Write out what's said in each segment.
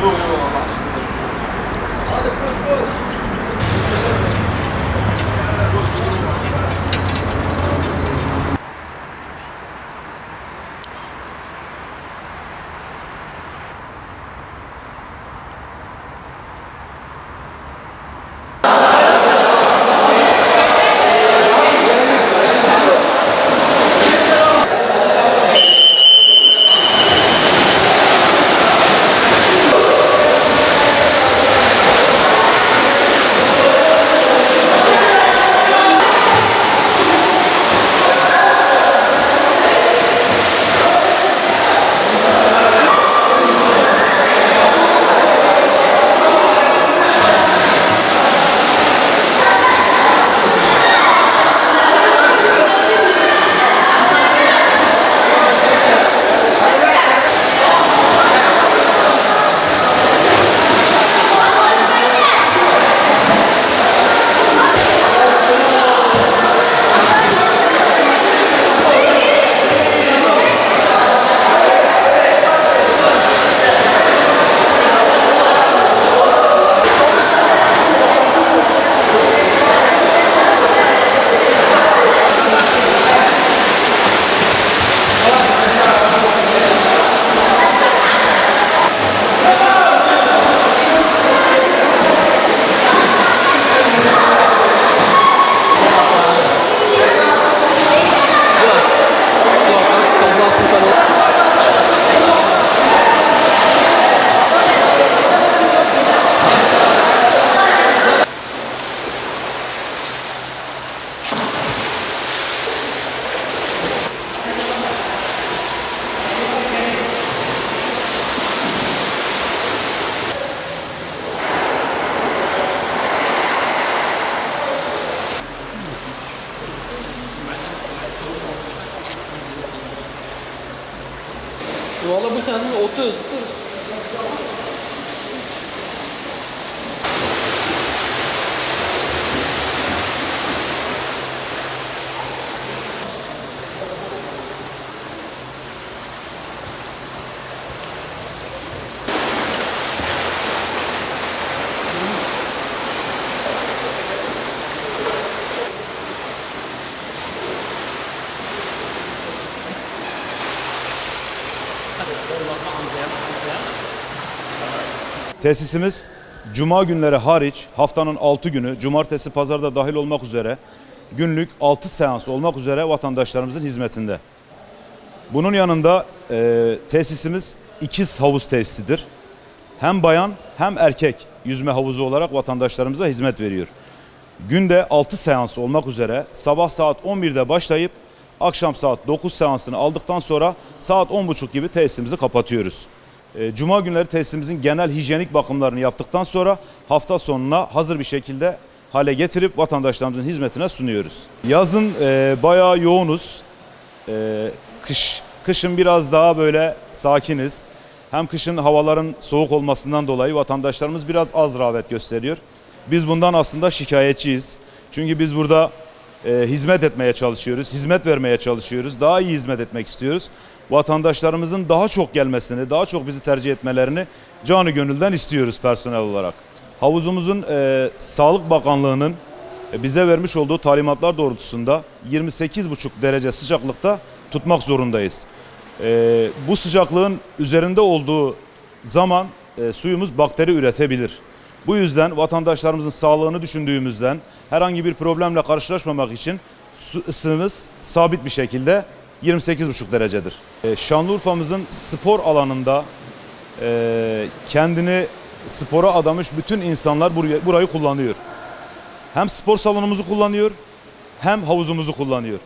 Ну, ну, Другого. Valla bu sene 30. Tesisimiz cuma günleri hariç haftanın 6 günü cumartesi pazarda dahil olmak üzere günlük 6 seans olmak üzere vatandaşlarımızın hizmetinde. Bunun yanında e, tesisimiz ikiz havuz tesisidir. Hem bayan hem erkek yüzme havuzu olarak vatandaşlarımıza hizmet veriyor. Günde 6 seans olmak üzere sabah saat 11'de başlayıp akşam saat 9 seansını aldıktan sonra saat 10.30 gibi tesisimizi kapatıyoruz. E, Cuma günleri tesisimizin genel hijyenik bakımlarını yaptıktan sonra hafta sonuna hazır bir şekilde hale getirip vatandaşlarımızın hizmetine sunuyoruz. Yazın e, bayağı yoğunuz. E, kış kışın biraz daha böyle sakiniz. Hem kışın havaların soğuk olmasından dolayı vatandaşlarımız biraz az rağbet gösteriyor. Biz bundan aslında şikayetçiyiz. Çünkü biz burada e, hizmet etmeye çalışıyoruz, hizmet vermeye çalışıyoruz, daha iyi hizmet etmek istiyoruz. Vatandaşlarımızın daha çok gelmesini, daha çok bizi tercih etmelerini canı gönülden istiyoruz personel olarak. Havuzumuzun e, Sağlık Bakanlığı'nın e, bize vermiş olduğu talimatlar doğrultusunda 28,5 derece sıcaklıkta tutmak zorundayız. E, bu sıcaklığın üzerinde olduğu zaman e, suyumuz bakteri üretebilir. Bu yüzden vatandaşlarımızın sağlığını düşündüğümüzden herhangi bir problemle karşılaşmamak için ısımız sabit bir şekilde 28,5 derecedir. E, Şanlıurfa'mızın spor alanında e, kendini spora adamış bütün insanlar burayı kullanıyor. Hem spor salonumuzu kullanıyor hem havuzumuzu kullanıyor.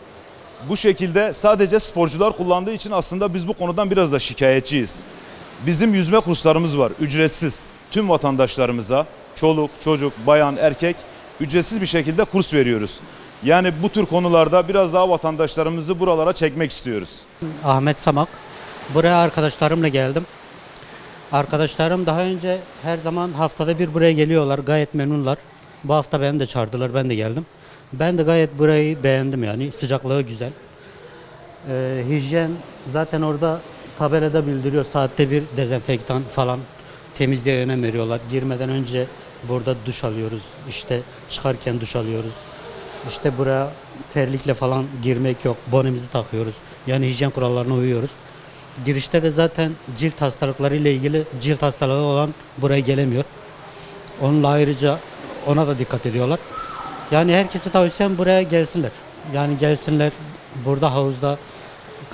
Bu şekilde sadece sporcular kullandığı için aslında biz bu konudan biraz da şikayetçiyiz. Bizim yüzme kurslarımız var ücretsiz. Tüm vatandaşlarımıza çoluk, çocuk, bayan, erkek ücretsiz bir şekilde kurs veriyoruz. Yani bu tür konularda biraz daha vatandaşlarımızı buralara çekmek istiyoruz. Ahmet Samak. Buraya arkadaşlarımla geldim. Arkadaşlarım daha önce her zaman haftada bir buraya geliyorlar. Gayet memnunlar. Bu hafta beni de çağırdılar. Ben de geldim. Ben de gayet burayı beğendim yani. Sıcaklığı güzel. Ee, hijyen zaten orada tabelada bildiriyor. Saatte bir dezenfektan falan temizliğe önem veriyorlar. Girmeden önce burada duş alıyoruz. İşte çıkarken duş alıyoruz. İşte buraya terlikle falan girmek yok. Bonemizi takıyoruz. Yani hijyen kurallarına uyuyoruz. Girişte de zaten cilt hastalıkları ile ilgili cilt hastalığı olan buraya gelemiyor. Onunla ayrıca ona da dikkat ediyorlar. Yani herkese tavsiyem buraya gelsinler. Yani gelsinler burada havuzda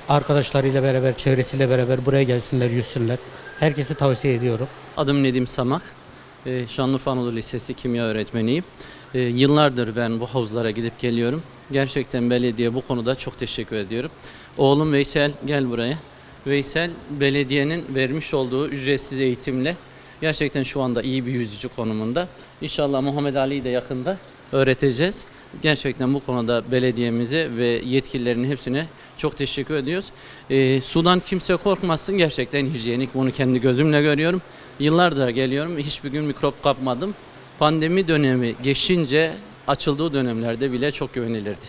arkadaşlarıyla beraber, çevresiyle beraber buraya gelsinler, yüzsünler. Herkese tavsiye ediyorum. Adım Nedim Samak. Ee, Şanlıurfa Anadolu Lisesi kimya öğretmeniyim. Ee, Yıllardır ben bu havuzlara gidip geliyorum. Gerçekten belediye bu konuda çok teşekkür ediyorum. Oğlum Veysel gel buraya. Veysel belediyenin vermiş olduğu ücretsiz eğitimle gerçekten şu anda iyi bir yüzücü konumunda. İnşallah Muhammed Ali'yi de yakında öğreteceğiz. Gerçekten bu konuda belediyemize ve yetkililerin hepsine çok teşekkür ediyoruz. Ee, sudan kimse korkmasın. Gerçekten hijyenik. Bunu kendi gözümle görüyorum. Yıllardır geliyorum. Hiçbir gün mikrop kapmadım. Pandemi dönemi geçince açıldığı dönemlerde bile çok güvenilirdi.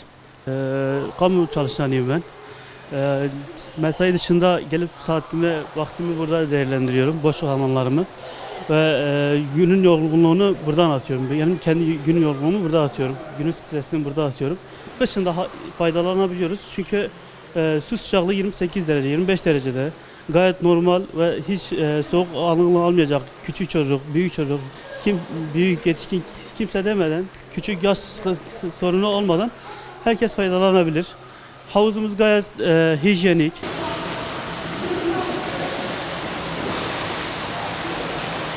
Ee, kamu çalışanıyım ben. Ee, mesai dışında gelip saatimi, vaktimi burada değerlendiriyorum. Boş zamanlarımı. Ve e, günün yorgunluğunu buradan atıyorum. Benim kendi günün yorgunluğumu burada atıyorum. Günün stresini burada atıyorum. Kışın daha faydalanabiliyoruz. Çünkü e, su sıcaklığı 28 derece, 25 derecede. Gayet normal ve hiç e, soğuk algılı almayacak. Küçük çocuk, büyük çocuk, kim büyük yetişkin kimse demeden, küçük yaş sorunu olmadan herkes faydalanabilir. Havuzumuz gayet e, hijyenik.